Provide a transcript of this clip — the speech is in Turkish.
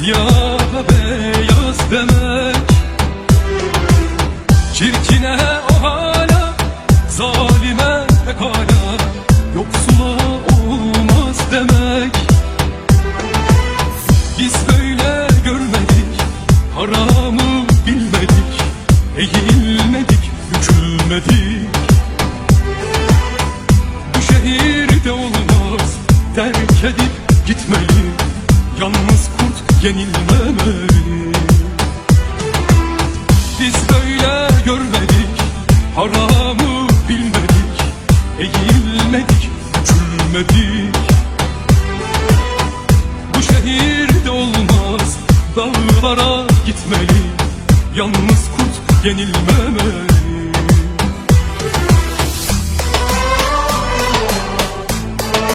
Siyah beyaz demek. Çirkine o hala Zalime pekala Yoksula olmaz demek. Biz böyle görmedik Haramı bilmedik. Eğilmedik, bükülmedik. Bu şehirde olmaz Terk edip gitmeyi. Yalnız kurt yenilmemeli Biz böyle görmedik Haramı bilmedik Eğilmedik, küçülmedik Bu şehirde olmaz Dağlara gitmeli Yalnız kurt yenilmemeli